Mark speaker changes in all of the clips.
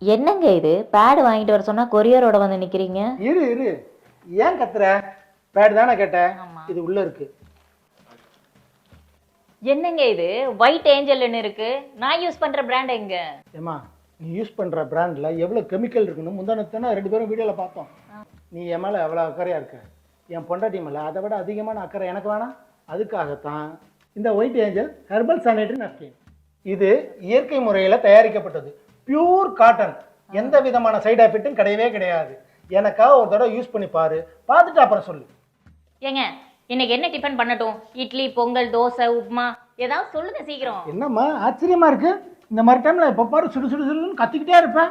Speaker 1: என்னங்க இது? பேடு வாங்கிட்டு வர சொன்னா கொரியரோட வந்து நிக்கிறீங்க?
Speaker 2: இரு இரு. ஏன் கத்துற? பேட் தானே கேட்டேன். இது உள்ள இருக்கு.
Speaker 1: என்னங்க இது? ஒயிட் ஏஞ்சல்னு இருக்கு. நான் யூஸ் பண்ற பிராண்ட் எங்க?
Speaker 2: ஏமா நீ யூஸ் பண்ற பிராண்ட்ல எவ்வளவு கெமிக்கல் இருக்குன்னு முந்தானத்தானே ரெண்டு பேரும் வீடியோல பார்த்தோம். நீ என் மேல எவ்வளவு அக்கறையா இருக்க? என் பொண்டாட்டி மேல அதை விட அதிகமான அக்கறை எனக்கு வேணாம். அதுக்காகத்தான் இந்த white angel herbal sanitary napkin. இது இயற்கை முறையில் தயாரிக்கப்பட்டது. பியூர் காட்டன் எந்த விதமான சைடு எஃபெக்ட்டும் கிடையவே கிடையாது. எனக்காக ஒரு தடவை யூஸ் பண்ணி பாரு. பார்த்துட்டு அப்புறம் சொல்லு.
Speaker 1: ஏங்க இன்னைக்கு என்ன டிஃபன் பண்ணட்டும்? இட்லி பொங்கல் தோசை உப்புமா ஏதாவது சொல்லுங்க சீக்கிரம்.
Speaker 2: என்னம்மா ஆச்சரியமா இருக்கு? இந்த மாதிரி டைம்ல எப்போ பாரு சுடு சுடு சுடுன்னு கத்திக்கிட்டே இருப்பேன்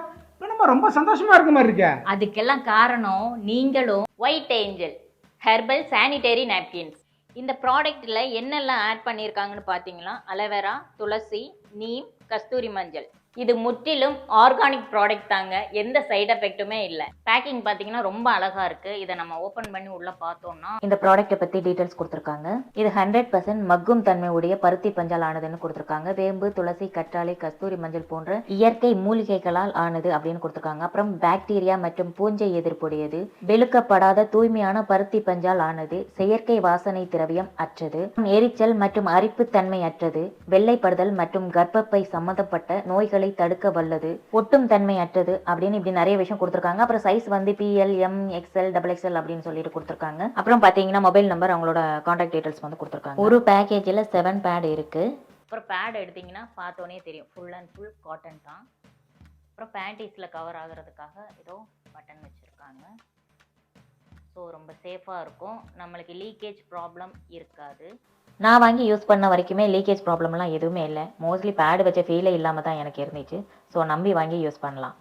Speaker 2: நம்ம ரொம்ப சந்தோஷமா இருக்க மாதிரி இருக்க.
Speaker 1: அதுக்கெல்லாம் காரணம் நீங்களும் white angel herbal sanitary napkins இந்த ப்ராடக்ட்டில் என்னெல்லாம் ஆட் பண்ணியிருக்காங்கன்னு பார்த்தீங்கன்னா அலோவேரா துளசி நீம் கஸ்தூரி மஞ்சள். இது முற்றிலும் ஆர்கானிக் ப்ராடக்ட் தாங்க. எந்த சைடு எஃபெக்ட்டுமே இல்லை. பேக்கிங் பார்த்தீங்கன்னா ரொம்ப அழகா இருக்கு. இதை நம்ம ஓப்பன் பண்ணி உள்ள பார்த்தோம்னா இந்த ப்ராடக்ட்டை பற்றி டீட்டெயில்ஸ் கொடுத்துருக்காங்க. இது ஹண்ட்ரட் பர்சன்ட் மக்கும் தன்மை உடைய பருத்தி பஞ்சால் ஆனதுன்னு கொடுத்துருக்காங்க. வேம்பு துளசி கற்றாழை கஸ்தூரி மஞ்சள் போன்ற இயற்கை மூலிகைகளால் ஆனது அப்படின்னு கொடுத்துருக்காங்க. அப்புறம் பாக்டீரியா மற்றும் பூஞ்சை எதிர்ப்புடையது. வெளுக்கப்படாத தூய்மையான பருத்தி பஞ்சால் ஆனது செயற்கை வாசனை திரவியம் அற்றது. எரிச்சல் மற்றும் அரிப்பு தன்மை அற்றது. வெள்ளைப்படுதல் மற்றும் கர்ப்பப்பை சம்பந்தப்பட்ட நோய்களை தடுக்க வல்லது ஒட்டும் தன்மை அற்றது அப்படின்னு இப்படி நிறைய விஷயம் கொடுத்துருக்காங்க. அப்புறம் சைஸ் வந்து பிஎல் எம் எக்ஸ்எல் டபுள் எக்ஸ்எல் அப்படின்னு சொல்லிட்டு கொடுத்துருக்காங்க. அப்புறம் பார்த்தீங்கன்னா மொபைல் நம்பர் அவங்களோட காண்டாக்ட் டீடைல்ஸ் வந்து கொடுத்துருக்காங்க. ஒரு பேக்கேஜில் செவன் பேட் இருக்கு. அப்புறம் பேட் எடுத்தீங்கன்னா பார்த்தோன்னே தெரியும். ஃபுல் அண்ட் ஃபுல் காட்டன் தான். அப்புறம் பேண்டீஸில் கவர் ஆகுறதுக்காக ஏதோ பட்டன் வச்சுருக்காங்க. ஸோ ரொம்ப சேஃபாக இருக்கும். நம்மளுக்கு லீக்கேஜ் ப்ராப்ளம் இருக்காது. நான் வாங்கி யூஸ் பண்ண வரைக்குமே லீக்கேஜ் ப்ராப்ளம்லாம் எதுவுமே இல்லை. மோஸ்ட்லி பேடு வச்ச ஃபீலே இல்லாமல் தான் எனக்கு இருந்துச்சு. ஸோ நம்பி வாங்கி யூஸ் பண்ணலாம்.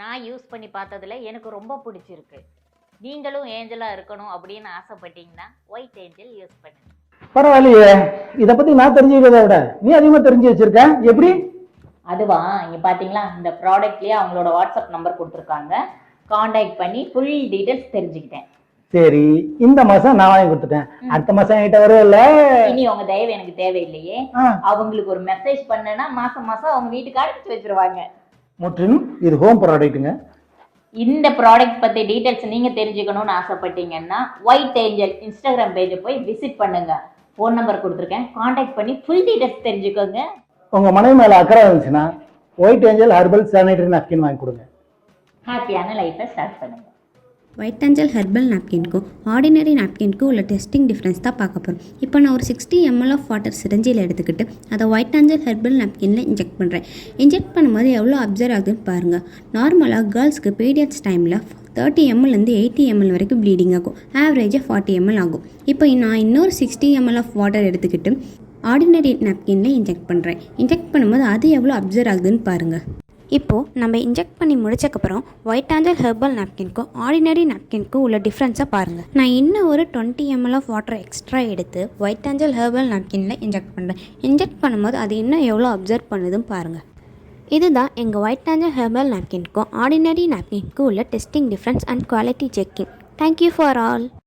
Speaker 1: நான் யூஸ் பண்ணி பார்த்ததுல எனக்கு ரொம்ப பிடிச்சிருக்கு. நீங்களும் ஏஞ்சலாக இருக்கணும் அப்படின்னு ஆசைப்பட்டீங்கன்னா ஒயிட் ஏஞ்சல் யூஸ் பண்ணுங்க.
Speaker 2: பரவாயில்லையே. இதை பத்தி நான் தெரிஞ்சுக்கிறத விட நீ அதிகமா தெரிஞ்சு வச்சிருக்க? எப்படி?
Speaker 1: அதுவா இங்கே பார்த்தீங்களா இந்த ப்ராடக்ட்லேயே அவங்களோட வாட்ஸ்அப் நம்பர் கொடுத்துருக்காங்க. காண்டாக்ட் பண்ணி ஃபுல் டீட்டெயில்ஸ் தெரிஞ்சுக்கிட்டேன்.
Speaker 2: சரி இந்த மாசம் நான் வாங்கி கொடுத்துட்டேன். அடுத்த மாசம் என்கிட்ட வரல
Speaker 1: இனி உங்க தயவு எனக்கு தேவையில்லையே. அவங்களுக்கு ஒரு மெசேஜ் பண்ணனா மாசம் மாசம் அவங்க வீட்டுக்கு அனுப்பிச்சு வச்சிருவாங்க.
Speaker 2: முற்றிலும் இது ஹோம் ப்ராடக்ட்டுங்க
Speaker 1: இந்த ப்ராடக்ட் பத்தி டீடைல்ஸ் நீங்க தெரிஞ்சுக்கணும்னு ஆசைப்பட்டீங்கன்னா ஒயிட் ஏஞ்சல் இன்ஸ்டாகிராம் பேஜை போய் விசிட் பண்ணுங்க. ஃபோன் நம்பர் கொடுத்துருக்கேன். காண்டாக்ட் பண்ணி ஃபுல் டீடைல்ஸ் தெரிஞ்சுக்கோங்க.
Speaker 2: உங்க மனைவி மேல அக்கறை இருந்துச்சுன்னா white angel herbal sanitary napkin வாங்கி கொடுங்க.
Speaker 1: ஹாப்பியான லைஃப்பை ஸ்டார்ட் பண்ணுங்க.
Speaker 3: ஒயிட் ஆஞ்சல் ஹெர்பல் நாப்கின்க்கும் ஆர்டினரி நாப்கின்க்கும் உள்ள டெஸ்டிங் டிஃப்ரென்ஸ் தான் பார்க்க போகிறோம் இப்போ நான் ஒரு சிக்ஸ்டி எம்எல் ஆஃப் வாட்டர் சிரஞ்சியில் எடுத்துக்கிட்டு அதை ஒயிட் ஆஞ்சல் ஹெர்பல் நாப்கினில் இன்ஜெக்ட் பண்ணுறேன் இன்ஜெக்ட் பண்ணும்போது எவ்வளோ அப்சர்வ் ஆகுதுன்னு பாருங்கள் நார்மலாக கேர்ள்ஸ்க்கு பீரியட்ஸ் டைமில் தேர்ட்டி எம்எல்லேருந்து எயிட்டி எம்எல் வரைக்கும் ப்ளீடிங் ஆகும். ஆவரேஜாக ஃபார்ட்டி எம்எல் ஆகும். இப்போ நான் இன்னொரு சிக்ஸ்டி எம்எல் ஆஃப் வாட்டர் எடுத்துக்கிட்டு ஆர்டினரி நாப்கினில் இன்ஜெக்ட் பண்ணுறேன் இன்ஜெக்ட் பண்ணும்போது அது எவ்வளோ அப்சர்வ் ஆகுதுன்னு பாருங்கள் இப்போது நம்ம இன்ஜெக்ட் பண்ணி முடிச்சக்கப்புறம் ஒயிட் ஆஞ்சல் ஹெர்பல் நாப்கின்க்கும் ஆர்டினரி நாப்கின்க்கும் உள்ள டிஃப்ரென்ஸை பாருங்கள் நான் இன்னும் ஒரு twenty ML of water extra எடுத்து ஒயிட் ஆஞ்சல் ஹெர்பல் நாப்கினில் இன்ஜெக்ட் பண்ணுறேன் இன்ஜெக்ட் பண்ணும்போது அது இன்னும் எவ்வளோ அப்சர்வ் பண்ணுதுன்னு பாருங்கள் இதுதான் எங்கள் ஒயிட் ஆஞ்சல் ஹெர்பல் நாப்கின்க்கும் ஆர்டினரி நாப்கின்க்கும் உள்ள testing difference and quality checking thank you for all